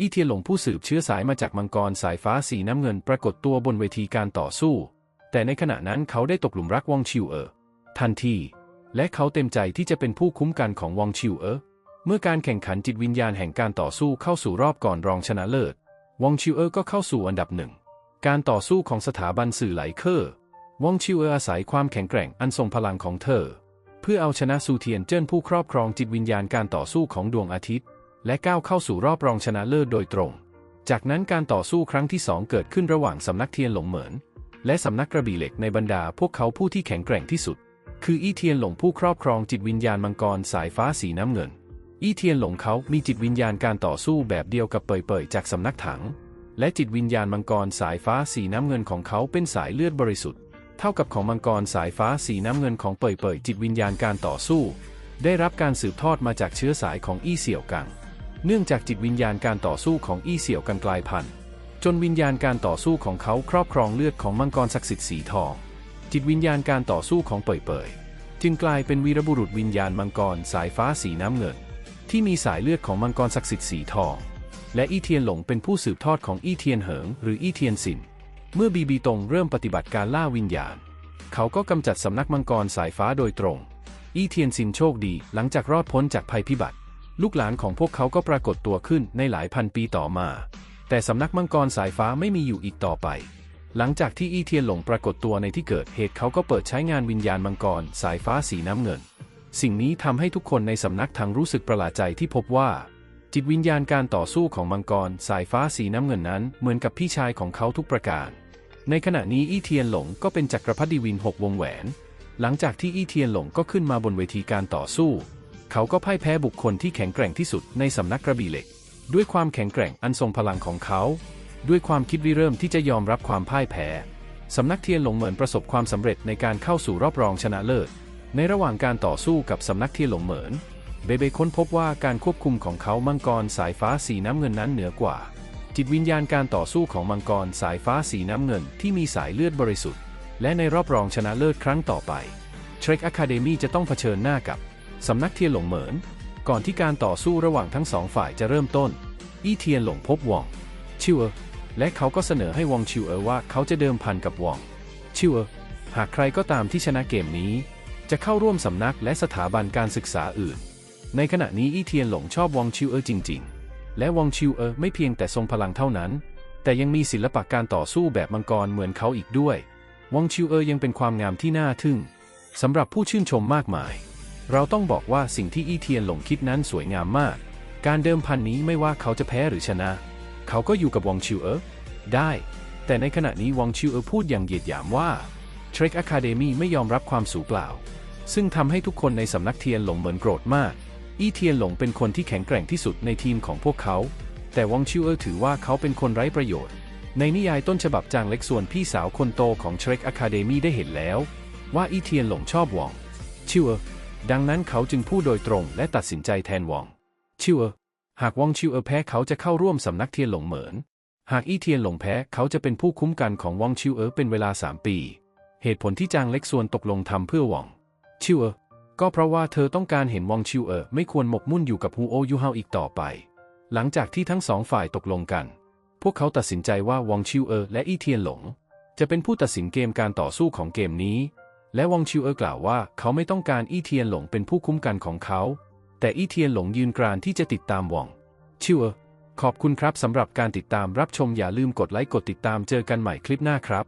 อีเทียนหลงผู้สืบเชื้อสายมาจากมังกรสายฟ้าสีน้ำเงินปรากฏตัวบนเวทีการต่อสู้ แต่ในขณะนั้นเขาได้ตกหลุมรักวองชิวเออทันที และเขาเต็มใจที่จะเป็นผู้คุ้มกันของวองชิวเออเมื่อการแข่งขันจิตวิญญาณแห่งการต่อสู้เข้าสู่รอบก่อนรองชนะเลิศ วองชิวเออก็เข้าสู่อันดับหนึ่ง การต่อสู้ของสถาบันสื่อไหลเคอร์วองชิวเอออาศัยความแข็งแกร่งอันทรงพลังของเธอ เพื่อเอาชนะซูเทียนเจิ้นผู้ครอบครองจิตวิญญาณการต่อสู้ของดวงอาทิตย์ และก้าวเข้าสู่รอบรองชนะเลิศโดยตรง จากนั้นการต่อสู้ครั้งที่สองเกิดขึ้นระหว่างสำนักเทียนหลงเหมินและสำนักกระบี่เหล็กในบรรดาพวกเขาผู้ที่แข็งแกร่งที่สุด คืออี้เทียนหลงผู้ครอบครองจิตวิญญาณมังกรสายฟ้าสีน้ำเงิน อี้เทียนหลงเขามีจิตวิญญาณการต่อสู้แบบเดียวกับเปยเปยจากสำนักถัง และจิตวิญญาณมังกรสายฟ้าสีน้ำเงินของเขาเป็นสายเลือดบริสุทธิ์ เท่ากับของมังกรสายฟ้าสีน้ำเงินของเปยเปยจิตวิญญาณการต่อสู้ ได้รับการสืบทอดมาจากเชื้อสายของอี้เสี่ยวกัง เนื่องจากจิตวิญญาณการต่อสู้ของอี้เสี่ยวกังกลายพันธุ์จนวิญญาณการต่อสู้ของเขาครอบครองเลือดของมังกรศักดิ์สิทธิ์สีทอง จิตวิญญาณการต่อสู้ของเปยเปยจึงกลายเป็นวีรบุรุษวิญญาณมังกรสายฟ้าสีน้ำเงิน ที่มีสายเลือดของมังกรศักดิ์สิทธิ์สีทอง และอี้เทียนหลงเป็นผู้สืบทอดของอี้เทียนเหิงหรืออี้เทียนสินเมื่อบีบีตงเริ่มปฏิบัติการล่าวิญญาณ เขาก็กำจัดสำนักมังกรสายฟ้าโดยตรง อี้เทียนซินโชคดีหลังจากรอดพ้นจากภัยพิบัติ ลูกหลานของพวกเขาก็ปรากฏตัวขึ้นในหลายพันปีต่อมา แต่สำนักมังกรสายฟ้าไม่มีอยู่อีกต่อไป หลังจากที่อี้เทียนหลงปรากฏตัวในที่เกิดเหตุเขาก็เปิดใช้งานวิญญาณมังกรสายฟ้าสีน้ำเงิน สิ่งนี้ทำให้ทุกคนในสำนักทั้งรู้สึกประหลาดใจที่พบว่า จิตวิญญาณการต่อสู้ของมังกรสายฟ้าสีน้ำเงินนั้น เหมือนกับพี่ชายของเขาทุกประการ ในขณะนี้อี้เทียนหลงก็เป็นจักรพรรดิวินหกวงแหวน หลังจากที่อี้เทียนหลงก็ขึ้นมาบนเวทีการต่อสู้ เขาก็พ่ายแพ้บุคคลที่แข็งแกร่งที่สุดในสำนักกระบี่เหล็ก ด้วยความแข็งแกร่งอันทรงพลังของเขา ด้วยความคิดริเริ่มที่จะยอมรับความพ่ายแพ้สำนักเทียนหลงเหมินประสบความสำเร็จในการเข้าสู่รอบรองชนะเลิศ ในระหว่างการต่อสู้กับสำนักเทียนหลงเหมินเบเบค้นพบว่าการควบคุมของเขามังกรสายฟ้าสีน้ำเงินนั้นเหนือกว่า จิตวิญญาณการต่อสู้ของมังกรสายฟ้าสีน้ำเงินที่มีสายเลือดบริสุทธิ์ และในรอบรองชนะเลิศครั้งต่อไป Trek Academy จะต้องเผชิญหน้ากับ สำนักเทียนหลงเหมินก่อนที่การต่อสู้ระหว่างทั้งสองฝ่ายจะเริ่มต้น อี้เทียนหลงพบวอง ชิวเออและเขาก็เสนอให้วองชิวเออว่าเขาจะเดิมพันกับวอง ชิวเออหากใครก็ตามที่ชนะเกมนี้ จะเข้าร่วมสำนักและสถาบันการศึกษาอื่น ในขณะนี้อี้เทียนหลงชอบวองชิวเออจริง ๆ และวองชิวเออไม่เพียงแต่ทรงพลังเท่านั้น แต่ยังมีศิลปะการต่อสู้แบบมังกรเหมือนเขาอีกด้วย วองชิวเออยังเป็นความงามที่น่าทึ่งสำหรับผู้ชื่นชมมากมาย เราต้องบอกว่าสิ่งที่อี้เทียนหลงคิดนั้นสวยงามมาก การเดิมพันนี้ไม่ว่าเขาจะแพ้หรือชนะ เขาก็อยู่กับวองชิวเออได้ แต่ในขณะนี้วองชิวเออพูดอย่างเหยียดหยามว่า Trek Academy ไม่ยอมรับความสูเปล่า ซึ่งทำให้ทุกคนในสำนักเทียนหลงเหมือนโกรธมาก อี้เทียนหลงเป็นคนที่แข็งแกร่งที่สุดในทีมของพวกเขา แต่วองชิวเออถือว่าเขาเป็นคนไร้ประโยชน์ ในนิยายต้นฉบับจางเล็กส่วนพี่สาวคนโตของ Trek Academy ได้เห็นแล้ว ว่าอี้เทียนหลงชอบวองชิวเออ ดังนั้นเขาจึงพูดโดยตรงและตัดสินใจแทนวอง ชิวเออหากวองชิวเออแพ้เขาจะเข้าร่วมสำนักเทียนหลงเหมิน หากอี้เทียนหลงแพ้เขาจะเป็นผู้คุ้มกันของวองชิวเออเป็นเวลา3ปี เหตุผลที่จางเล็กส่วนตกลงทำเพื่อวอง ชิวเออก็เพราะว่าเธอต้องการเห็นวองชิวเออไม่ควรหมกมุ่นอยู่กับฮูโอยูเฮาอีกต่อไป หลังจากที่ทั้งสองฝ่ายตกลงกัน พวกเขาตัดสินใจว่าวองชิวเออและอี้เทียนหลง จะเป็นผู้ตัดสินเกมการต่อสู้ของเกมนี้ และวองชิวเออกล่าวว่าเขาไม่ต้องการอี้เทียนหลงเป็นผู้คุ้มกันของเขา แต่อี้เทียนหลงยืนกรานที่จะติดตามวองชิวเออขอบคุณครับสำหรับการติดตามรับชมอย่าลืมกดไลค์กดติดตามเจอกันใหม่คลิปหน้าครับ